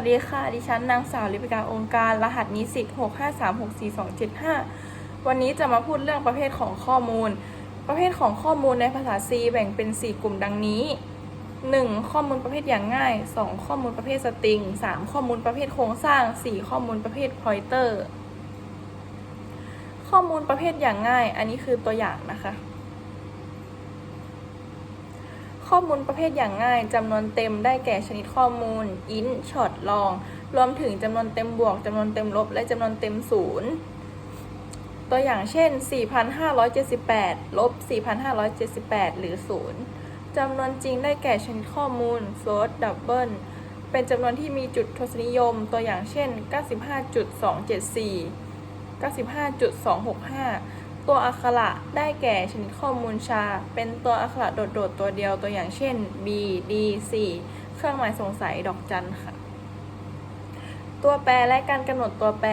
วัสดีค่ะ ดิฉันนางสาวลิปิกาองค์การ รหัสนิสิต6536425 วันนี้จะมาพูดเรื่องประเภทของข้อมูล ประเภทของข้อมูลในภาษา C แบ่งเป็น 4 กลุ่มดังนี้ 1. ข้อมูลประเภทอย่างง่าย 2. ข้อมูลประเภทสตริง 3. ข้อมูลประเภทโครงสร้าง 4. ข้อมูลประเภท pointer ข้อมูลประเภทอย่างง่าย อันนี้คือตัวอย่างนะคะ ข้อมูลประเภทอย่างง่ายจำนวนเต็มได้แก่ชนิดข้อมูล int short long รวมถึงจำนวนเต็มบวกจำนวนเต็มลบ และจำนวนเต็มศูนย์ตัวอย่างเช่น 4,578 ลบ 4,578 หรือ 0จำนวนจริงได้แก่ชนิดข้อมูล float double เป็นจำนวนที่มีจุดทศนิยม ตัวอย่างเช่น 95.274 95.265 ตัวอักขระได้แก่ชนิดข้อมูลชา เป็นตัวอักขระโดดๆตัวเดียวตัวอย่างเช่น B D C เครื่องหมายสงสัยดอกจันค่ะ ตัวแปรและการกำหนดตัวแปร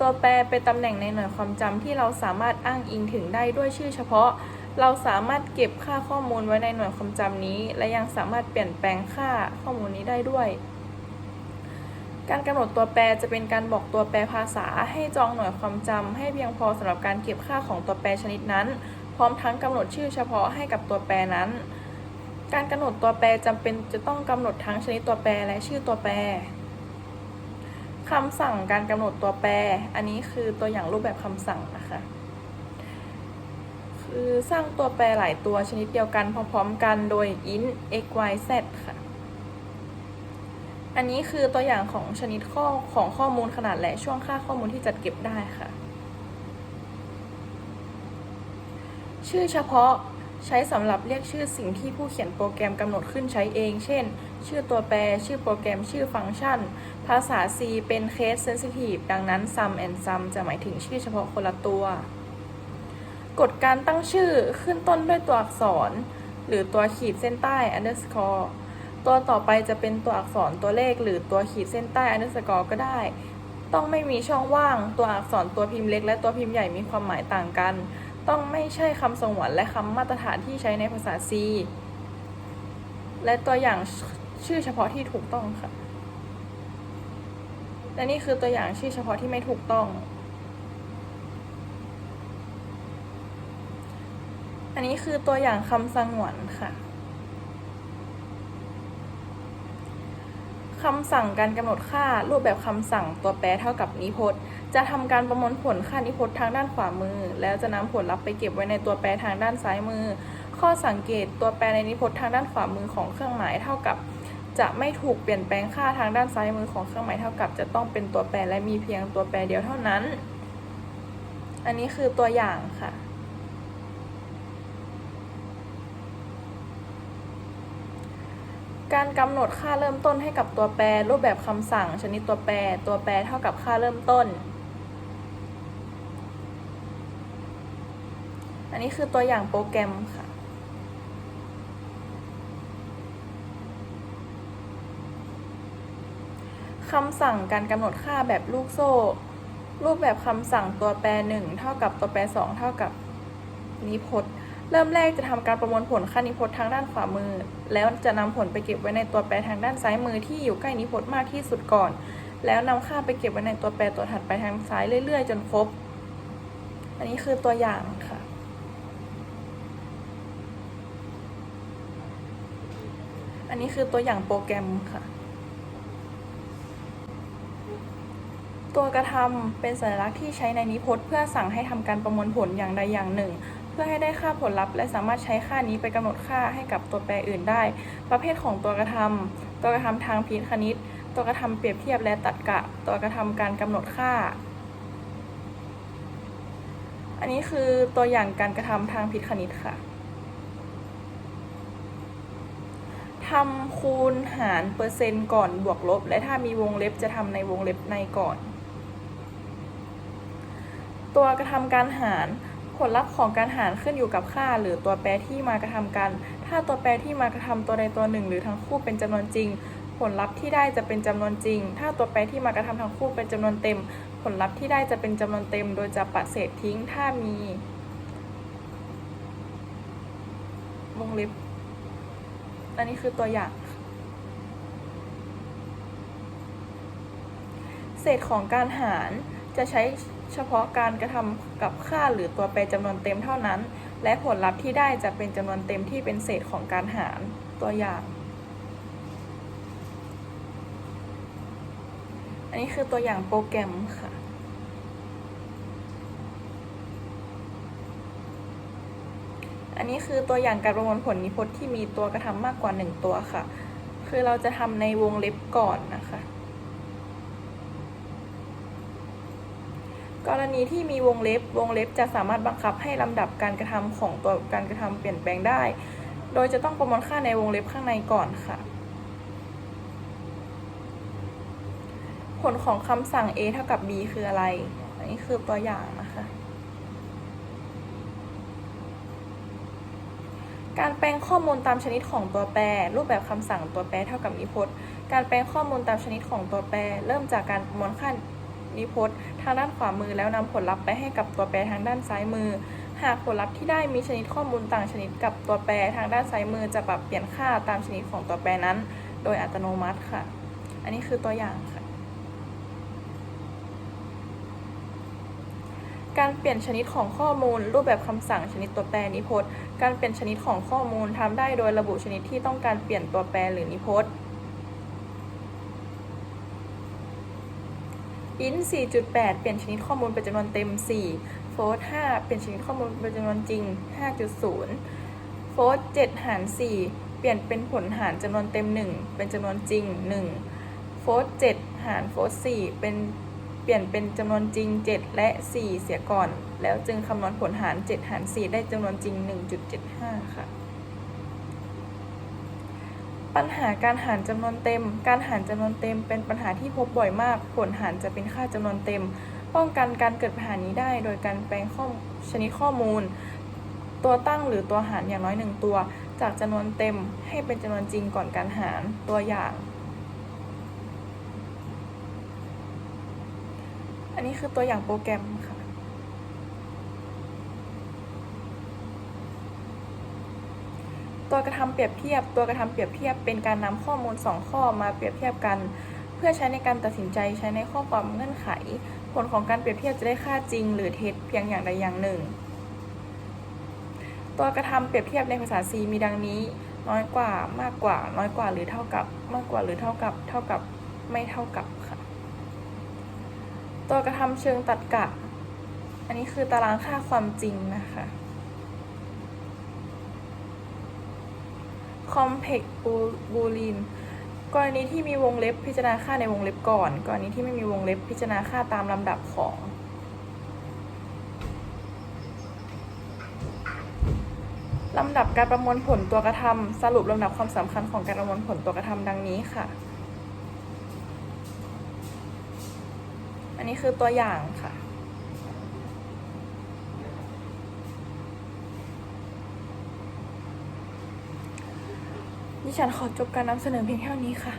ตัวแปรเป็นตำแหน่งในหน่วยความจำที่เราสามารถอ้างอิงถึงได้ด้วยชื่อเฉพาะ เราสามารถเก็บค่าข้อมูลไว้ในหน่วยความจำนี้ และยังสามารถเปลี่ยนแปลงค่าข้อมูลนี้ได้ด้วย การกำหนดตัวแปรจะเป็นการบอกตัวแปรภาษา ให้จองหน่วยความจำให้เพียงพอสำหรับการเก็บค่าของตัวแปรชนิดนั้น พร้อมทั้งกำหนดชื่อเฉพาะให้กับตัวแปรนั้น การกำหนดตัวแปรจำเป็นจะต้องกำหนดทั้งชนิดตัวแปรและชื่อตัวแปรคำสั่งการกำหนดตัวแปร อันนี้คือตัวอย่างรูปแบบคำสั่งนะคะ คือสร้างตัวแปรหลายตัวชนิดเดียวกันพร้อมๆกันโดย int x y z ค่ะ อันนี้คือตัวอย่างของชนิดข้อของข้อมูลขนาดและช่วงค่าข้อมูลที่จัดเก็บได้ค่ะ ชื่อเฉพาะใช้สำหรับเรียกชื่อสิ่งที่ผู้เขียนโปรแกรมกำหนดขึ้นใช้เอง เช่น ชื่อตัวแปร ชื่อโปรแกรม ชื่อฟังก์ชัน ภาษา C เป็น case sensitive ดังนั้น sum and sum จะหมายถึงชื่อเฉพาะคนละตัว กฎการตั้งชื่อขึ้นต้นด้วยตัวอักษร หรือตัวขีดเส้นใต้ underscore ตัวต่อไปจะเป็นตัวอักษรตัวเลขหรือตัวขีดเส้นใต้ underscore ก็ได้ ต้องไม่มีช่องว่าง ตัวอักษรตัวพิมพ์เล็ก และตัวพิมพ์ใหญ่มีความหมายต่างกัน ต้องไม่ใช่คำสงวนและคำมาตรฐานที่ใช้ในภาษา C และตัวอย่างชื่อเฉพาะที่ถูกต้องค่ะ และนี่คือตัวอย่างชื่อเฉพาะที่ไม่ถูกต้อง อันนี้คือตัวอย่างคำสงวนค่ะ คำสั่งการกำหนดค่ารูปแบบคำสั่งตัวแปรเท่ากับนิพจน์ จะทำการประมวลผลค่านิพจน์ทางด้านขวามือ แล้วจะนำผลลัพธ์ไปเก็บไว้ในตัวแปรทางด้านซ้ายมือ ข้อสังเกตตัวแปรในนิพจน์ทางด้านขวามือของเครื่องหมายเท่ากับ จะไม่ถูกเปลี่ยนแปลงค่าทางด้านซ้ายมือของเครื่องหมายเท่ากับ จะต้องเป็นตัวแปรและมีเพียงตัวแปรเดียวเท่านั้น อันนี้คือตัวอย่างค่ะ การกำหนดค่าเริ่มต้นให้กับตัวแปร รูปแบบคำสั่ง ชนิดตัวแปร ตัวแปรเท่ากับค่าเริ่มต้น อันนี้คือตัวอย่างโปรแกรมค่ะ คำสั่งการกำหนดค่าแบบลูกโซ่ รูปแบบคำสั่งตัวแปรหนึ่งเท่ากับตัวแปรสองเท่ากับนิพจน์ เริ่มแรกจะทำการประมวลผลค่านิพจน์ทางด้านขวามือ แล้วจะนำผลไปเก็บไว้ในตัวแปรทางด้านซ้ายมือที่อยู่ใกล้นิพจน์มากที่สุดก่อน แล้วนำค่าไปเก็บไว้ในตัวแปรตัวถัดไปทางซ้ายเรื่อย ๆ จนครบ อันนี้คือตัวอย่างค่ะ อันนี้คือตัวอย่างโปรแกรมค่ะ ตัวกระทำเป็นสัญลักษณ์ที่ใช้ในนิพจน์เพื่อสั่งให้ทำการประมวลผลอย่างใดอย่างหนึ่ง เพื่อให้ได้ค่าผลลัพธ์ และสามารถใช้ค่านี้ไปกำหนดค่าให้กับตัวแปรอื่นได้ ประเภทของตัวกระทำตัวกระทำทางพิคณิต ตัวกระทำเปรียบเทียบและตัดกะ ตัวกระทำการกำหนดค่า อันนี้คือตัวอย่างการกระทำทางพิคณิตค่ะทำคูณหารเปอร์เซ็นต์ก่อนบวกลบ และถ้ามีวงเล็บจะทำในวงเล็บในก่อน ตัวกระทำการหาร ผลลัพธ์ของการหารขึ้นอยู่กับค่า หรือตัวแปรที่มากระทำกัน ถ้าตัวแปรที่มากระทำตัวใดตัวหนึ่ง หรือทั้งคู่เป็นจำนวนจริง ผลลัพธ์ที่ได้จะเป็นจำนวนจริง ถ้าตัวแปรที่มากระทำทั้งคู่เป็นจำนวนเต็ม ผลลัพธ์ที่ได้จะเป็นจำนวนเต็ม โดยจะปัดเศษทิ้ง ถ้ามีวงเล็บ อันนี้คือตัวอย่างเศษของการหาร จะใช้เฉพาะการกระทำกับค่าหรือตัวแปรจำนวนเต็มเท่านั้น และผลลัพธ์ที่ได้จะเป็นจำนวนเต็มที่เป็นเศษของการหารตัวอย่าง อันนี้คือตัวอย่างโปรแกรมค่ะอันนี้คือตัวอย่างการประมวลผลนิพจน์ที่มีตัวกระทำมากกว่า 1 ตัวค่ะ คือเราจะทำในวงเล็บก่อนนะคะ ก รณีที่มีวงเล็บ วงเล็บจะสามารถบังคับให้ลำดับการกระทำของตัวการกระทำเปลี่ยนแปลงได้ โดยจะต้องประมวลค่าในวงเล็บข้างในก่อนค่ะ ผลของคำสั่ง a เท่ากับ b คืออะไร อันนี้คือตัวอย่างนะคะ การแปลงข้อมูลตามชนิดของตัวแปร รูปแบบคำสั่งตัวแปรเท่ากับนิพจน์ การแปลงข้อมูลตามชนิดของตัวแปร เริ่มจากการประมวลค่า นิพจน์ทางด้านขวามือแล้วนำผลลัพธ์ไปให้กับตัวแปรทางด้านซ้ายมือ หากผลลัพธ์ที่ได้มีชนิดข้อมูลต่างชนิดกับตัวแปรทางด้านซ้ายมือจะปรับเปลี่ยนค่าตามชนิดของตัวแปรนั้น โดยอัตโนมัติค่ะ อันนี้คือตัวอย่างค่ะ การเปลี่ยนชนิดของข้อมูล รูปแบบคำสั่งชนิดตัวแปรนิพจน์ การเปลี่ยนชนิดของข้อมูลทำได้โดยระบุชนิดที่ต้องการเปลี่ยนตัวแปรหรือนิพจน์ int 4.8 เปลี่ยนชนิดข้อมูลเป็นจำนวนเต็ม 4 float 5 เปลี่ยนชนิดข้อมูลเป็นจำนวนจริง 5.0 float 7 หาร 4 เปลี่ยนเป็นผลหารจำนวนเต็ม 1 เป็นจำนวนจริง 1 float 7 หาร float 4 เป็นเปลี่ยนเป็นจำนวนจริง 7 และ 4 เสียก่อน แล้วจึงคำนวณผลหาร 7 หาร 4 ได้จำนวนจริง 1.75 ค่ะ ปัญหาการหารจำนวนเต็ม การหารจำนวนเต็ม เป็นปัญหาที่พบบ่อยมาก ผลหารจะเป็นค่าจำนวนเต็ม ป้องกันการเกิดปัญหานี้ได้ โดยการแปลงข้อชนิดข้อมูล ตัวตั้งหรือตัวหารอย่างน้อยหนึ่งตัว จากจำนวนเต็มให้เป็นจำนวนจริงก่อนการหารตัวอย่าง อันนี้คือตัวอย่างโปรแกรมค่ะ ตัวกระทำเปรียบเทียบ ตัวกระทำเปรียบเทียบเป็นการนำข้อมูล 2 ข้อมาเปรียบเทียบกัน เพื่อใช้ในการตัดสินใจใช้ในข้อความเงื่อนไข ผลของการเปรียบเทียบจะได้ค่าจริง หรือเท็จเพียงอย่างใดอย่างหนึ่ง ตัวกระทำเปรียบเทียบในภาษา C มีดังนี้ น้อยกว่ามากกว่า น้อยกว่าหรือเท่ากับ มากกว่าหรือเท่ากับ เท่ากับไม่เท่ากับค่ะ ตัวกระทำเชิงตัดกะ อันนี้คือตารางค่าความจริงนะคะ complex boolean กรณีที่มีวงเล็บพิจารณาค่าในวงเล็บก่อน กรณีที่ไม่มีวงเล็บพิจารณาค่าตามลำดับของลำดับการประมวลผลตัวกระทำสรุปลำดับความสำคัญของการประมวลผลตัวกระทำดังนี้ค่ะ อันนี้คือตัวอย่างค่ะ ดิฉันขอจบการนำเสนอเพียงเท่านี้ค่ะ